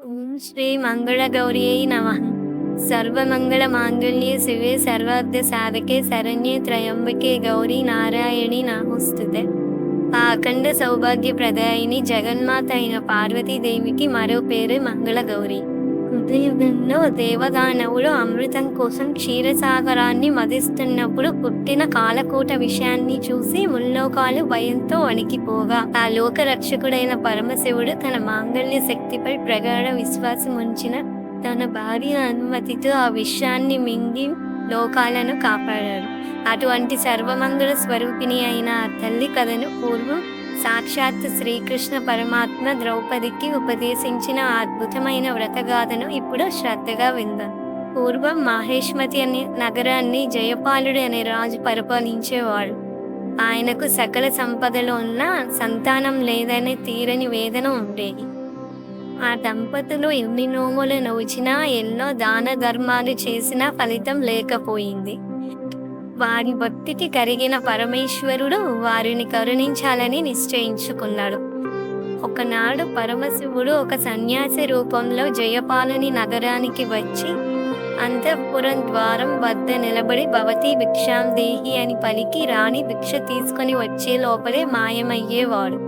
ఓం శ్రీ మంగళగౌరియై నమ సర్వమంగళ మాంగళ్యే శివే సర్వార్థ సాధకే శరణ్యే త్రయంబకే గౌరీ నారాయణి నమోస్తుతే ఆ అఖండ సౌభాగ్య ప్రదాయిని జగన్మాత అయిన పార్వతీదేవికి మరో పేరు మంగళగౌరి హృదయంలో దేవదానవులు అమృతం కోసం క్షీరసాగరాన్ని మదిస్తున్నప్పుడు పుట్టిన కాలకూట విషయాన్ని చూసి ముల్లోకాలు భయంతో వణికిపోగా. ఆ లోక రక్షకుడైన పరమశివుడు తన మాంగళ్య శక్తిపై ప్రగాఢ విశ్వాసం ఉంచిన తన భార్య అనుమతితో ఆ విషయాన్ని మింగి లోకాలను కాపాడాడు. అటువంటి సర్వమంగళ స్వరూపిణి అయిన ఆ తల్లి కథను పూర్వం సాక్షాత్ శ్రీకృష్ణ పరమాత్మ ద్రౌపదికి ఉపదేశించిన అద్భుతమైన వ్రతగాథను ఇప్పుడు శ్రద్ధగా విందాం. పూర్వం మహేష్మతి అనే నగరాన్ని జయపాలుడు అనే రాజు పరిపాలించేవాడు. ఆయనకు సకల సంపదలు ఉన్న సంతానం లేదనే తీరని వేదన ఉండేది. ఆ దంపతులు ఎన్ని నోములు నోచినా ఎన్నో దాన ధర్మాలు చేసినా ఫలితం లేకపోయింది. వారి భక్తికి కరిగిన పరమేశ్వరుడు వారిని కరుణించాలని నిశ్చయించుకున్నాడు. ఒకనాడు పరమశివుడు ఒక సన్యాసి రూపంలో జయపాలని నగరానికి వచ్చి అంతఃపురం ద్వారం వద్ద నిలబడి భవతి భిక్షాం దేహి అని పలికి రాణి భిక్ష తీసుకొని వచ్చే లోపలే మాయమయ్యేవాడు.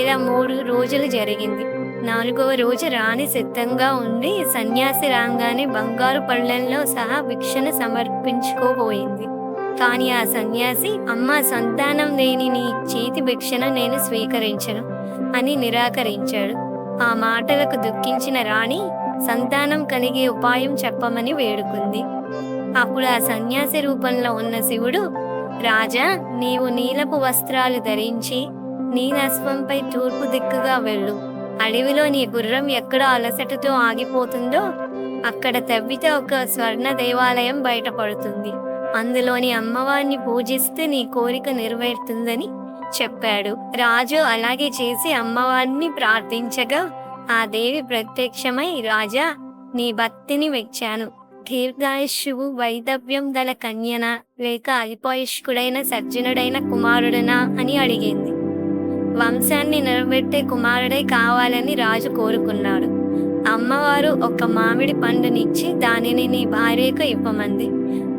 ఇలా మూడు రోజులు జరిగింది. నాలుగవ రోజు రాణి సిద్ధంగా ఉండి సన్యాసి రాగానే బంగారు పళ్ళెంలో సహా భిక్షను సమర్పించుకోబోయింది. కానీ ఆ సన్యాసి అమ్మ సంతానం లేని నీ చేతి భిక్షను నేను స్వీకరించను అని నిరాకరించాడు. ఆ మాటలకు దుఃఖించిన రాణి సంతానం కలిగే ఉపాయం చెప్పమని వేడుకుంది. అప్పుడు ఆ సన్యాసి రూపంలో ఉన్న శివుడు రాజా నీవు నీలపు వస్త్రాలు ధరించి నీలస్వంపై తూర్పు దిక్కుగా వెళ్ళు. అడవిలో నీ గుర్రం ఎక్కడ అలసటతో ఆగిపోతుందో అక్కడ తవ్వితే ఒక స్వర్ణ దేవాలయం బయటపడుతుంది. అందులోని అమ్మవారిని పూజిస్తే నీ కోరిక నెరవేరుతుందని చెప్పాడు. రాజు అలాగే చేసి అమ్మవారిని ప్రార్థించగా ఆ దేవి ప్రత్యక్షమై రాజా నీ భక్తిని వెచ్చాను. దీర్ఘాయుష్యువు వైదవ్యం గల కన్యన లేక అల్పాయుష్కుడైన సజ్జనుడైన కుమారుడనా? అని అడిగింది. వంశాన్ని నిలబెట్టే కుమారుడే కావాలని రాజు కోరుకున్నాడు. అమ్మవారు ఒక మామిడి పండునిచ్చి దానిని నీ భార్యకు ఇవ్వమంది.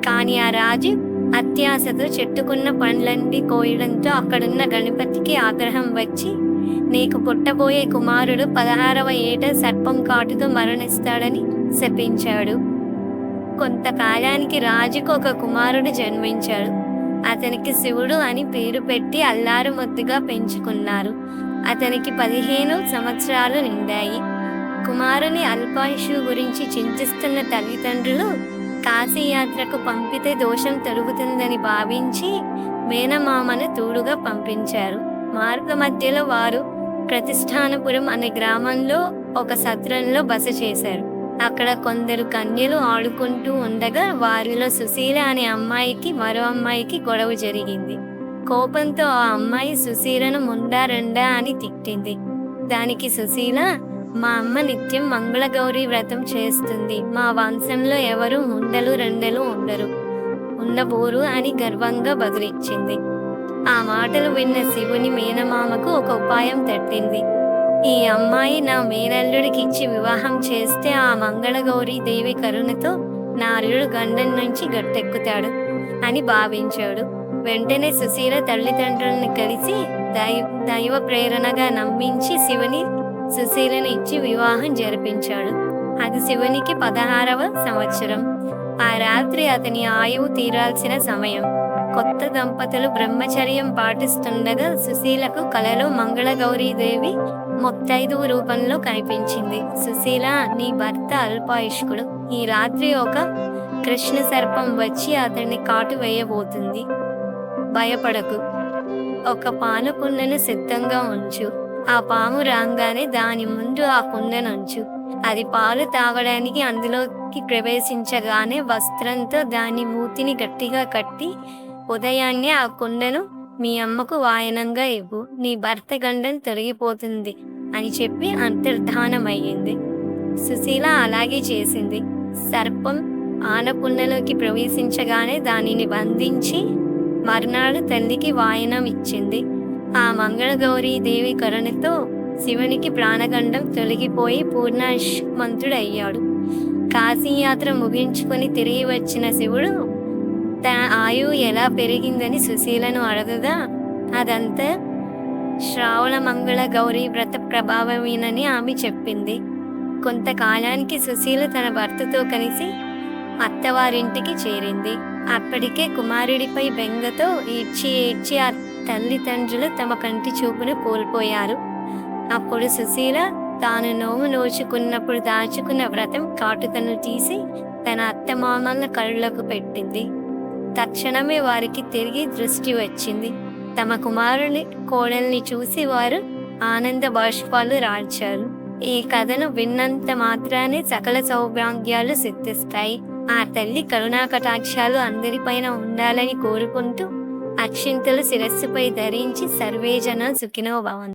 కానీ ఆ రాజు అత్యాశతో చెట్టుకున్న పండ్లన్నీ కోయడంతో అక్కడున్న గణపతికి ఆగ్రహం వచ్చి నీకు పుట్టబోయే కుమారుడు పదహారవ ఏట సర్పం కాటుతో మరణిస్తాడని శపించాడు. కొంతకాలానికి రాజుకు ఒక కుమారుడు జన్మించాడు. అతనికి శివుడు అని పేరు పెట్టి అల్లారు ముద్దుగా పెంచుకున్నారు. అతనికి పదిహేను సంవత్సరాలు నిండాయి. కుమారుని అల్పాయుషు గురించి చింతిస్తున్న తల్లిదండ్రులు కాశీయాత్రకు పంపితే దోషం తొలుగుతుందని భావించి మేనమామను తోడుగా పంపించారు. మార్గ మధ్యలో వారు ప్రతిష్టానపురం అనే గ్రామంలో ఒక సత్రంలో బస చేశారు. అక్కడ కొందరు కన్యలు ఆడుకుంటూ ఉండగా వారిలో సుశీల అనే అమ్మాయికి మరో అమ్మాయికి గొడవ జరిగింది. కోపంతో ఆ అమ్మాయి సుశీలను ముండారండా అని తిట్టింది. దానికి సుశీల మా అమ్మ నిత్యం మంగళగౌరి వ్రతం చేస్తుంది. మా వంశంలో ఎవరు ముండలు రెండలు ఉండరు. ఉండబోరు అని గర్వంగా బదులిచ్చింది ఆ మాటలు విన్న శివుని మేనమామకు ఒక ఉపాయం తట్టింది. ఈ అమ్మాయి నా మేనల్లుడికి ఇచ్చి వివాహం చేస్తే ఆ మంగళగౌరి దేవి కరుణతో నా అల్లుడు గండం నుంచి గట్టెక్కుతాడు అని భావించాడు. వెంటనే సుశీల తల్లిదండ్రులను కలిసి దైవ దైవ ప్రేరణగా నమ్మించి శివుని సుశీలను ఇచ్చి వివాహం జరిపించాడు. అది శివునికి పదహారవ సంవత్సరం. ఆ రాత్రి అతని ఆయువు తీరాల్సిన సమయం. కొత్త దంపతులు బ్రహ్మచర్యం పాటిస్తుండగా సుశీలకు కలలో మంగళగౌరీదేవి ముత్తైదు రూపంలో కనిపించింది. సుశీల నీ భర్త అల్పాయుష్కుడు. ఈ రాత్రి ఒక కృష్ణ సర్పం వచ్చి అతన్ని కాటు వేయబోతుంది. భయపడకు. ఒక పాను కుండను సిద్ధంగా ఉంచు. ఆ పాము రాగానే దాని ముందు ఆ కుండనుంచు. అది పాలు తాగడానికి అందులోకి ప్రవేశించగానే వస్త్రంతో దాని మూతిని గట్టిగా కట్టి ఉదయాన్నే ఆ కుండను మీ అమ్మకు వాయనంగా ఇవ్వు. నీ భర్త గండం తొలగిపోతుంది. అని చెప్పి అంతర్ధానమయ్యింది. సుశీల అలాగే చేసింది. సర్పం ఆనపున్నలోకి ప్రవేశించగానే దానిని బంధించి మర్నాడు తల్లికి వాయనం ఇచ్చింది. ఆ మంగళగౌరీ దేవి కరుణతో శివునికి ప్రాణగండం తొలగిపోయి పూర్ణమంతుడయ్యాడు కాశీయాత్ర ముగించుకొని తిరిగి వచ్చిన శివుడు తన ఆయువు ఎలా పెరిగిందని సుశీలను అడగగా అదంతా శ్రావణ మంగళ గౌరీ వ్రత ప్రభావమేనని ఆమె చెప్పింది. కొంతకాలానికి సుశీల తన భర్తతో కలిసి అత్తవారింటికి చేరింది. అప్పటికే కుమారుడిపై బెంగతో ఈడ్చి ఈడ్చి ఆ తల్లిదండ్రులు తమ కంటి చూపును కోల్పోయారు. అప్పుడు సుశీల తాను నోము నోచుకున్నప్పుడు దాచుకున్న వ్రతం కాటుకను తీసి తన అత్తమామల కళ్ళకు పెట్టింది. తక్షణమే వారికి తిరిగి దృష్టి వచ్చింది. తమ కుమారుని కోడల్ని చూసి వారు ఆనంద బాష్పాలు రాల్చారు. ఈ కథను విన్నంత మాత్రానే సకల సౌభాగ్యాలు సిద్ధిస్తాయి. ఆ తల్లి కరుణా కటాక్షాలు అందరిపైన ఉండాలని కోరుకుంటూ అక్షింతలు శిరస్సుపై ధరించి సర్వేజన సుఖినో భవంతు.